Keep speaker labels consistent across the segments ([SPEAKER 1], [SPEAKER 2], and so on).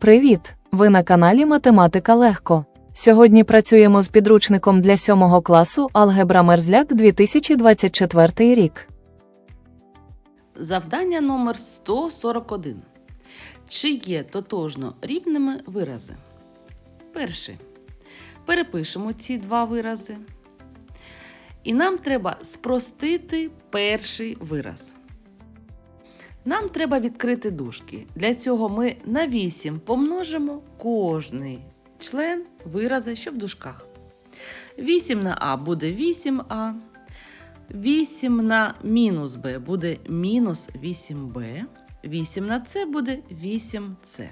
[SPEAKER 1] Привіт! Ви на каналі Математика Легко. Сьогодні працюємо з підручником для 7 класу Алгебра Мерзляк 2024 рік.
[SPEAKER 2] Завдання номер 141. Чи є тотожно рівними вирази? Перший. Перепишемо ці два вирази. І нам треба спростити перший вираз. Нам треба відкрити дужки. Для цього ми на 8 помножимо кожний член вирази, що в дужках. 8 на А буде 8А. 8 на мінус b буде мінус 8b, 8 на c буде 8c.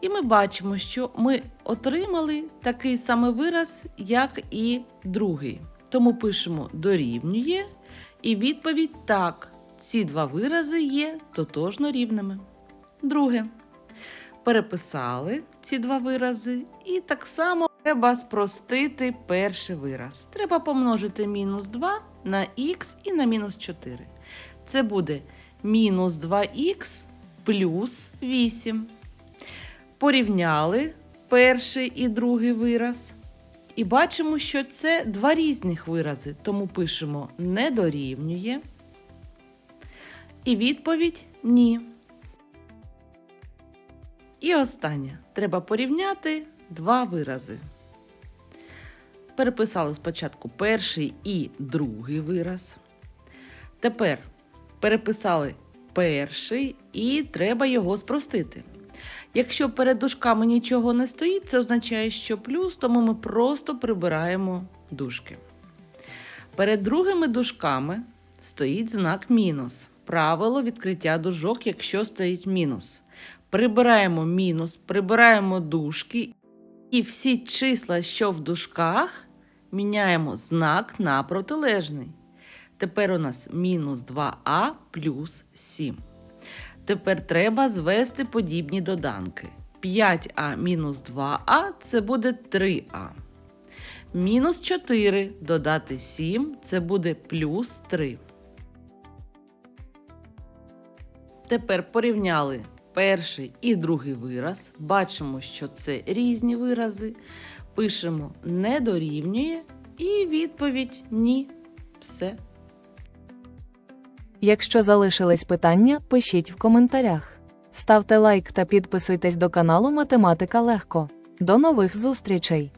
[SPEAKER 2] І ми бачимо, що ми отримали такий самий вираз, як і другий. Тому пишемо дорівнює, і відповідь так. Ці два вирази є тотожно рівними. Друге. Переписали ці два вирази, і так само треба спростити перший вираз. Треба помножити мінус 2 на х і на мінус 4. Це буде мінус 2х плюс 8. Порівняли перший і другий вираз. І бачимо, що це два різних вирази, тому пишемо не дорівнює. І відповідь ні. І останнє. Треба порівняти два вирази. Переписали спочатку перший і другий вираз. Тепер переписали перший і треба його спростити. Якщо перед дужками нічого не стоїть, це означає, що плюс, тому ми просто прибираємо дужки. Перед другими дужками стоїть знак мінус. Правило відкриття дужок, якщо стоїть мінус. Прибираємо мінус, прибираємо дужки, і всі числа, що в дужках, міняємо знак на протилежний. Тепер у нас мінус 2а плюс 7. Тепер треба звести подібні доданки. 5а мінус 2а це буде 3а. Мінус 4 додати 7 це буде плюс 3. Тепер порівняли перший і другий вираз. Бачимо, що це різні вирази. Пишемо не дорівнює і відповідь ні. Все.
[SPEAKER 1] Якщо залишились питання, пишіть в коментарях. Ставте лайк та підписуйтесь до каналу Математика Легко. До нових зустрічей!